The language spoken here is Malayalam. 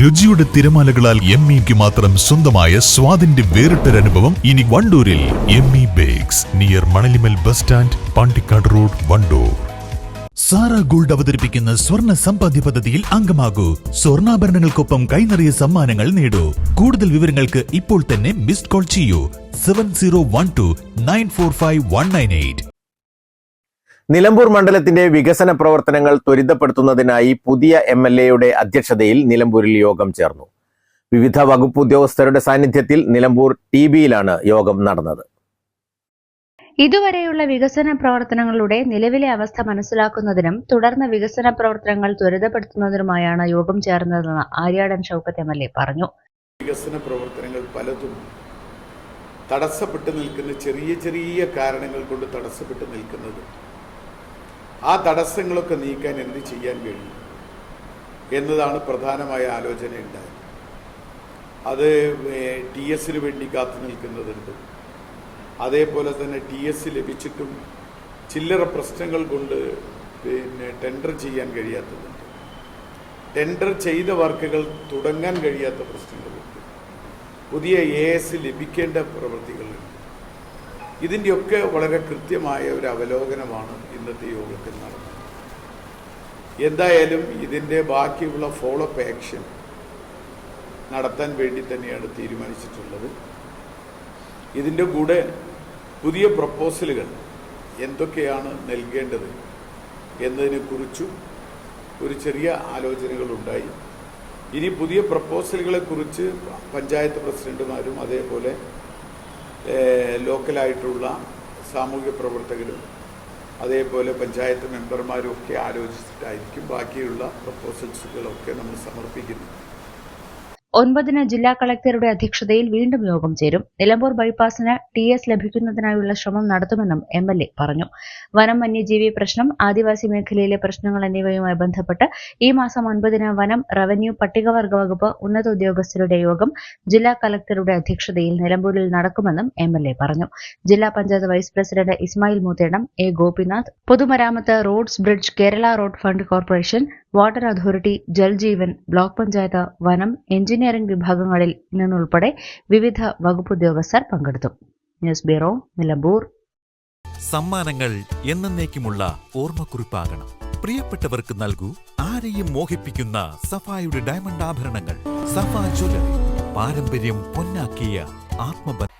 രുചിയുടെ തിരമാലകളാൽ എം ഇക്ക് മാത്രം സ്വന്തമായ സ്വാദിന്റെ വേറിട്ടൊരനുഭവം ഇനി വണ്ടൂരിൽ M E bakes near Manalimal bus stand Pandikkad road Wandoor. Sara gold അവതരിപ്പിക്കുന്ന സ്വർണ സമ്പാദ്യ പദ്ധതിയിൽ അംഗമാകൂ. സ്വർണാഭരണങ്ങൾക്കൊപ്പം കൈനിറിയ സമ്മാനങ്ങൾ നേടൂ. കൂടുതൽ വിവരങ്ങൾക്ക് ഇപ്പോൾ തന്നെ മിസ്ഡ് കോൾ ചെയ്യൂ. Seven zero one two nine four five one nine eight. Nilambur മണ്ഡലത്തിന്റെ വികസന പ്രവർത്തനങ്ങൾ ത്വരിതപ്പെടുത്തുന്നതിനായി പുതിയ എം എൽ എയുടെ അധ്യക്ഷതയിൽ നിലമ്പൂരിൽ യോഗം ചേർന്നു. വിവിധ വകുപ്പ് ഉദ്യോഗസ്ഥരുടെ സാന്നിധ്യത്തിൽ നിലമ്പൂർ ടി ബിയിലാണ് യോഗം നടന്നത്. ഇതുവരെയുള്ള വികസന പ്രവർത്തനങ്ങളുടെ നിലവിലെ അവസ്ഥ മനസ്സിലാക്കുന്നതിനും തുടർന്ന് വികസന പ്രവർത്തനങ്ങൾ ത്വരിതപ്പെടുത്തുന്നതിനുമായാണ് യോഗം ചേർന്നതെന്ന് Aryadan Shoukath M L A പറഞ്ഞു. വികസന പ്രവർത്തനങ്ങൾ പലതും തടസ്സപ്പെട്ട് നിൽക്കുന്ന ചെറിയ ചെറിയ കാരണങ്ങൾ കൊണ്ട് തടസ്സപ്പെട്ട് നിൽക്കുന്നത് ആ തടസ്സങ്ങളൊക്കെ നീക്കാൻ എന്ത് ചെയ്യാൻ കഴിയും? എന്നതാണ് പ്രധാനമായ ആലോചന ഉണ്ടായത്. അത് ടി എസിന് വേണ്ടി കാത്തു നിൽക്കുന്നതുണ്ട്. അതേപോലെ തന്നെ ടി എസ് ലഭിച്ചിട്ടും ചില്ലറ പ്രശ്നങ്ങൾ കൊണ്ട് പിന്നെ ടെൻഡർ ചെയ്യാൻ കഴിയാത്തതുണ്ട്. ടെൻഡർ ചെയ്ത വർക്കുകൾ തുടങ്ങാൻ കഴിയാത്ത പ്രശ്നങ്ങളുണ്ട്. പുതിയ എ എസ് ലഭിക്കേണ്ട പ്രവൃത്തികളുണ്ട്. ഇതിന്റെയൊക്കെ വളരെ കൃത്യമായ ഒരു അവലോകനമാണ് ഇന്നത്തെ യോഗത്തിൽ നടന്നത്. എന്തായാലും ഇതിന്റെ ബാക്കിയുള്ള ഫോളോ അപ്പ് ആക്ഷൻ നടത്താൻ വേണ്ടി തന്നെയാണ് തീരുമാനിച്ചിട്ടുള്ളത്. ഇതിന്റെ കൂടെ പുതിയ പ്രപ്പോസലുകൾ എന്തൊക്കെയാണ് നൽകേണ്ടത് എന്നതിനെക്കുറിച്ചും ഒരു ചെറിയ ആലോചനകളുണ്ടായി. ഇനി പുതിയ പ്രപ്പോസലുകളെക്കുറിച്ച് പഞ്ചായത്ത് പ്രസിഡന്റുമാരും അതേപോലെ ലോക്കലായിട്ടുള്ള സാമൂഹ്യ പ്രവർത്തകരും അതേപോലെ പഞ്ചായത്ത് മെമ്പർമാരും ഒക്കെ ആലോചിച്ചിട്ടായിരിക്കും ബാക്കിയുള്ള പ്രപ്പോസൽസുകളൊക്കെ നമ്മൾ സമർപ്പിക്കുന്നത്. ഒൻപതിന് ജില്ലാ കളക്ടറുടെ അധ്യക്ഷതയിൽ വീണ്ടും യോഗം ചേരും. നിലമ്പൂർ ബൈപ്പാസിന് ടി എസ് ലഭിക്കുന്നതിനായുള്ള ശ്രമം നടത്തുമെന്നും എം എൽ എ പറഞ്ഞു. വനം വന്യജീവി പ്രശ്നം ആദിവാസി മേഖലയിലെ പ്രശ്നങ്ങൾ എന്നിവയുമായി ബന്ധപ്പെട്ട് ഈ മാസം ഒൻപതിന് വനം റവന്യൂ പട്ടികവർഗ വകുപ്പ് ഉന്നത ഉദ്യോഗസ്ഥരുടെ യോഗം ജില്ലാ കളക്ടറുടെ അധ്യക്ഷതയിൽ നിലമ്പൂരിൽ നടക്കുമെന്നും എം എൽ എ പറഞ്ഞു. ജില്ലാ panchayat vice president Ismail Moothedam A Gopinath പൊതുമരാമത്ത് roads bridge Kerala road fund corporation water authority Jal Jeevan block panchayat വനം എഞ്ചിനീയറിംഗ് വിഭാഗങ്ങളിൽ നിന്നുൾപ്പെടെ വിവിധ വകുപ്പ് ഉദ്യോഗസ്ഥർ പങ്കെടുത്തു. News bureau Nilambur. സമ്മാനങ്ങൾ എന്നേക്കുമുള്ള ഓർമ്മക്കുറിപ്പാകണം. പ്രിയപ്പെട്ടവർക്ക് നൽകൂ ആരെയും മോഹിപ്പിക്കുന്ന സഫായുടെ ഡയമണ്ട് ആഭരണങ്ങൾ. സഫ ജ്വല്ലറി പാരമ്പര്യം പൊന്നാക്കിയ ആത്മബന്ധം.